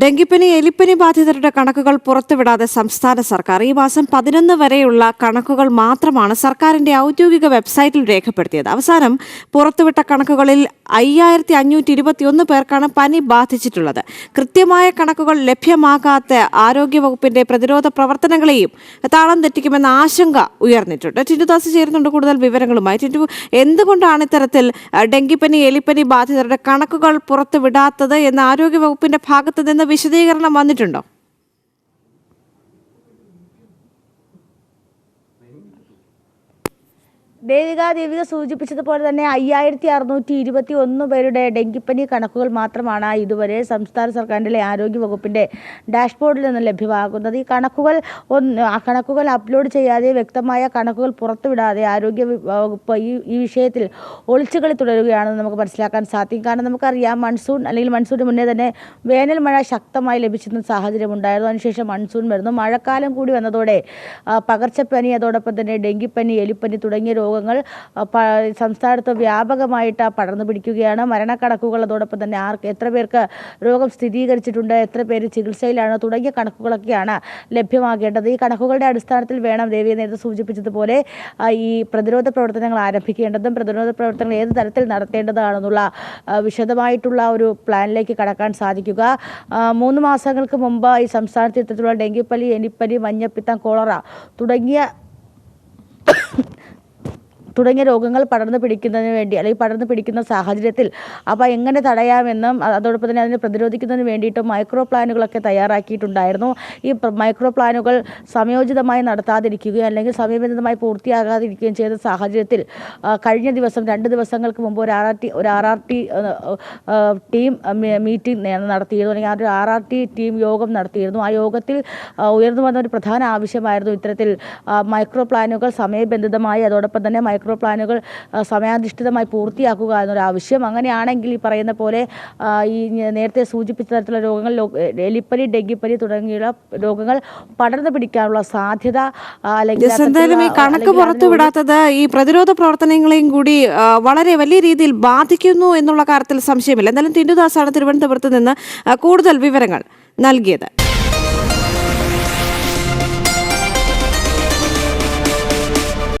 ഡെങ്കിപ്പനി എലിപ്പനി ബാധിതരുടെ കണക്കുകൾ പുറത്തുവിടാതെ സംസ്ഥാന സർക്കാർ ഈ മാസം പതിനൊന്ന് വരെയുള്ള കണക്കുകൾ മാത്രമാണ് സർക്കാരിന്റെ ഔദ്യോഗിക വെബ്സൈറ്റിൽ രേഖപ്പെടുത്തിയത്. അവസാനം പുറത്തുവിട്ട കണക്കുകളിൽ അയ്യായിരത്തി അഞ്ഞൂറ്റി ഇരുപത്തിയൊന്ന് പേർക്കാണ് പനി ബാധിച്ചിട്ടുള്ളത്. കൃത്യമായ കണക്കുകൾ ലഭ്യമാകാത്ത ആരോഗ്യവകുപ്പിന്റെ പ്രതിരോധ പ്രവർത്തനങ്ങളെയും താളം തെറ്റിക്കുമെന്ന ആശങ്ക ഉയർന്നിട്ടുണ്ട്. ടിന്റുദാസ് ചേരുന്നുണ്ട് കൂടുതൽ വിവരങ്ങളുമായി. ടിന്റു എന്തുകൊണ്ടാണ് ഇത്തരത്തിൽ ഡെങ്കിപ്പനി എലിപ്പനി ബാധിതരുടെ കണക്കുകൾ പുറത്തുവിടാത്തത് എന്ന ആരോഗ്യവകുപ്പിന്റെ ഭാഗത്ത് നിന്ന് വിശദീകരണം വന്നിട്ടുണ്ടോ? ദേവിക ദേവിക സൂചിപ്പിച്ചതുപോലെ തന്നെ അയ്യായിരത്തി അറുന്നൂറ്റി ഇരുപത്തി ഒന്ന് പേരുടെ ഡെങ്കിപ്പനി കണക്കുകൾ മാത്രമാണ് ഇതുവരെ സംസ്ഥാന സർക്കാരിന്റെ ആരോഗ്യ വകുപ്പിന്റെ ഡാഷ്ബോർഡിൽ നിന്ന് ലഭ്യമാകുന്നത്. ഈ കണക്കുകൾ ഒന്ന് കണക്കുകൾ അപ്ലോഡ് ചെയ്യാതെ വ്യക്തമായ കണക്കുകൾ പുറത്തുവിടാതെ ആരോഗ്യ വകുപ്പ് ഈ ഈ വിഷയത്തിൽ ഒളിച്ചുകളി തുടരുകയാണെന്ന് നമുക്ക് മനസ്സിലാക്കാൻ സാധിക്കും. കാരണം നമുക്കറിയാം മൺസൂൺ അല്ലെങ്കിൽ മൺസൂണിന് മുന്നേ തന്നെ വേനൽ മഴ ശക്തമായി ലഭിച്ചിരുന്ന സാഹചര്യം ഉണ്ടായിരുന്നു അതിനുശേഷം മൺസൂൺ വരുന്നു. മഴക്കാലം കൂടി വന്നതോടെ പകർച്ചപ്പനി അതോടൊപ്പം തന്നെ ഡെങ്കിപ്പനി എലിപ്പനി തുടങ്ങിയ രോഗങ്ങൾ സംസ്ഥാനത്ത് വ്യാപകമായിട്ട് പടർന്നു പിടിക്കുകയാണ്. മരണക്കണക്കുകൾ അതോടൊപ്പം തന്നെ ആർക്ക് എത്ര പേർക്ക് രോഗം സ്ഥിരീകരിച്ചിട്ടുണ്ട് എത്ര പേര് ചികിത്സയിലാണ് തുടങ്ങിയ കണക്കുകളൊക്കെയാണ് ലഭ്യമാകേണ്ടത്. ഈ കണക്കുകളുടെ അടിസ്ഥാനത്തിൽ വേണം ദേവി നേരത്തെ സൂചിപ്പിച്ചതുപോലെ ഈ പ്രതിരോധ പ്രവർത്തനങ്ങൾ ആരംഭിക്കേണ്ടതും പ്രതിരോധ പ്രവർത്തനങ്ങൾ ഏത് തരത്തിൽ നടത്തേണ്ടതാണെന്നുള്ള വിശദമായിട്ടുള്ള ഒരു പ്ലാനിലേക്ക് കടക്കാൻ സാധിക്കുക. മൂന്ന് മാസങ്ങൾക്ക് മുമ്പ് ഈ സംസ്ഥാനത്ത് ഇത്തരത്തിലുള്ള ഡെങ്കിപ്പനി എലിപ്പനി മഞ്ഞപ്പിത്തം കോളറ തുടങ്ങിയ തുടങ്ങിയ രോഗങ്ങൾ പടർന്നു പിടിക്കുന്നതിന് വേണ്ടി അല്ലെങ്കിൽ പടർന്നു പിടിക്കുന്ന സാഹചര്യത്തിൽ അപ്പോൾ എങ്ങനെ തടയാമെന്നും അതോടൊപ്പം തന്നെ അതിനെ പ്രതിരോധിക്കുന്നതിന് വേണ്ടിയിട്ട് മൈക്രോ പ്ലാനുകളൊക്കെ തയ്യാറാക്കിയിട്ടുണ്ടായിരുന്നു. ഈ മൈക്രോ പ്ലാനുകൾ സമയോചിതമായി നടത്താതിരിക്കുകയും അല്ലെങ്കിൽ സമയബന്ധിതമായി പൂർത്തിയാകാതിരിക്കുകയും ചെയ്ത സാഹചര്യത്തിൽ കഴിഞ്ഞ ദിവസം രണ്ട് ദിവസങ്ങൾക്ക് മുമ്പ് ഒരു ആർ ആർ ടി ഒരു R R T team meeting നടത്തിയിരുന്നു. അല്ലെങ്കിൽ ആ ഒരു ആർ ആർ ടി ടീം യോഗം നടത്തിയിരുന്നു. ആ യോഗത്തിൽ ഉയർന്നു വന്ന ഒരു പ്രധാന ആവശ്യമായിരുന്നു ഇത്തരത്തിൽ മൈക്രോ പ്ലാനുകൾ സമയബന്ധിതമായി അതോടൊപ്പം തന്നെ മൈക്രോ പ്ലാനുകൾ ആ, സമയാധിഷ്ഠിതമായി പൂർത്തിയാക്കുക എന്നൊരാവശ്യം അങ്ങനെയാണെങ്കിൽ ഈ പറയുന്ന പോലെ ഈ നേരത്തെ സൂചിപ്പിച്ച തരത്തിലുള്ള രോഗങ്ങൾ എലിപ്പനി ഡെങ്കിപ്പനി തുടങ്ങിയുള്ള രോഗങ്ങൾ പടർന്നു പിടിക്കാനുള്ള സാധ്യത അല്ലെങ്കിൽ എന്തായാലും ഈ കണക്ക് പുറത്തുവിടാത്തത് ഈ പ്രതിരോധ പ്രവർത്തനങ്ങളെയും കൂടി വളരെ വലിയ രീതിയിൽ ബാധിക്കുന്നു എന്നുള്ള കാര്യത്തിൽ സംശയമില്ല. എന്തായാലും ടിന്റുദാസാണ് തിരുവനന്തപുരത്ത് നിന്ന് കൂടുതൽ വിവരങ്ങൾ നൽകിയത്.